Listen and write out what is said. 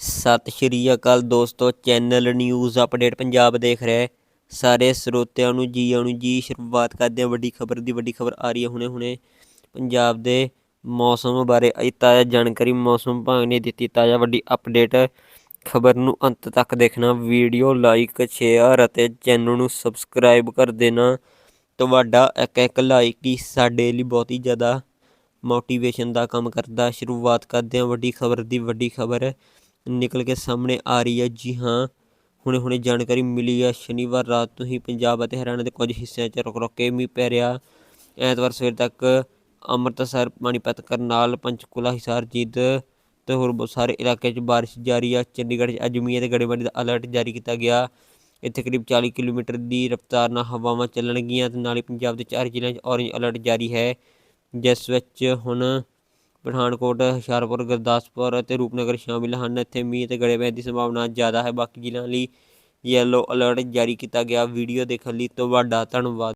ਸਤਿ ਸ਼੍ਰੀ ਅਕਾਲ ਦੋਸਤੋ, channel news update Punjab ਦੇਖ ਰਹੇ ਸਾਰੇ ਸਰੋਤਿਆਂ ਨੂੰ ਜੀ ਆਇਆਂ ਨੂੰ ਜੀ, ਸ਼ੁਰੂਆਤ ਕਰਦੇ ਹਾਂ ਵੱਡੀ ਖਬਰ ਦੀ, ਵੱਡੀ ਖਬਰ ਆ ਰਹੀ ਹੈ ਹੁਣੇ ਹੁਣੇ। ਪੰਜਾਬ ਦੇ ਮੌਸਮ ਬਾਰੇ ਤਾਜ਼ਾ ਜਾਣਕਾਰੀ, ਮੌਸਮ ਵਿਭਾਗ ਨੇ ਦਿੱਤੀ ਤਾਜ਼ਾ ਵੱਡੀ ਅਪਡੇਟ। ਖਬਰ ਨੂੰ ਅੰਤ ਤੱਕ ਦੇਖਣਾ, ਵੀਡੀਓ ਲਾਈਕ, ਸ਼ੇਅਰ ਅਤੇ ਚੈਨਲ ਨੂੰ ਸਬਸਕ੍ਰਾਈਬ ਕਰ ਦੇਣਾ। ਤੁਹਾਡਾ ਇੱਕ ਇੱਕ ਲਾਈਕ ਹੀ ਸਾਡੇ ਲਈ ਬਹੁਤ ਹੀ ਜ਼ਿਆਦਾ ਮੋਟੀਵੇਸ਼ਨ ਦਾ ਕੰਮ ਕਰਦਾ। ਸ਼ੁਰੂਆਤ ਕਰਦੇ ਹਾਂ ਵੱਡੀ ਖਬਰ ਦੀ, ਵੱਡੀ ਖਬਰ। ਨਿਕਲ ਕੇ ਸਾਹਮਣੇ ਆ ਰਹੀ ਹੈ। ਜੀ ਹਾਂ ਹੁਣੇ ਹੁਣੇ ਜਾਣਕਾਰੀ ਮਿਲੀ ਹੈ। ਸ਼ਨੀਵਾਰ ਰਾਤ ਤੋਂ ਹੀ ਪੰਜਾਬ ਅਤੇ ਹਰਿਆਣਾ ਦੇ ਕੁਝ ਹਿੱਸਿਆਂ 'ਚ ਰੁਕ ਰੁਕ ਕੇ ਮੀਂਹ ਪੈ ਰਿਹਾ। ਐਤਵਾਰ ਸਵੇਰ ਤੱਕ ਅੰਮ੍ਰਿਤਸਰ, ਪਾਣੀਪਤ, ਕਰਨਾਲ, ਪੰਚਕੂਲਾ ਹਿਸਾਰ ਜੀਂਦ ਤੇ ਹੋਰ ਬਹੁਤ ਸਾਰੇ ਇਲਾਕੇ 'ਚ ਬਾਰਿਸ਼ ਜਾਰੀ ਆ ਚੰਡੀਗੜ੍ਹ 'ਚ ਅੱਜ ਮੀਂਹ ਅਤੇ ਗੜੇਮਾਰੀ ਦਾ ਅਲਰਟ ਜਾਰੀ ਕੀਤਾ ਗਿਆ। ਇੱਥੇ ਕਰੀਬ 40 ਕਿਲੋਮੀਟਰ ਦੀ ਰਫ਼ਤਾਰ ਨਾਲ ਹਵਾਵਾਂ ਚੱਲਣਗੀਆਂ ਤੇ ਨਾਲ ਹੀ ਪੰਜਾਬ ਦੇ ਚਾਰ ਜ਼ਿਲ੍ਹਿਆਂ 'ਚ ਔਰੇਂਜ ਅਲਰਟ ਜਾਰੀ ਹੈ। ਜਿਸ ਵਿੱਚ ਹੁਣ ਪਠਾਨਕੋਟ, ਹੁਸ਼ਿਆਰਪੁਰ, ਗੁਰਦਾਸਪੁਰ ਅਤੇ ਰੂਪਨਗਰ ਸ਼ਾਮਿਲ ਹਨ। ਇੱਥੇ ਮੀਂਹ ਅਤੇ ਗੜੇ ਪੈਣ ਦੀ ਸੰਭਾਵਨਾ ਜ਼ਿਆਦਾ ਹੈ। ਬਾਕੀ ਜ਼ਿਲ੍ਹਿਆਂ ਲਈ ਯੈਲੋ ਅਲਰਟ ਜਾਰੀ ਕੀਤਾ ਗਿਆ। ਵੀਡੀਓ ਦੇਖਣ ਲਈ ਤੁਹਾਡਾ ਧੰਨਵਾਦ।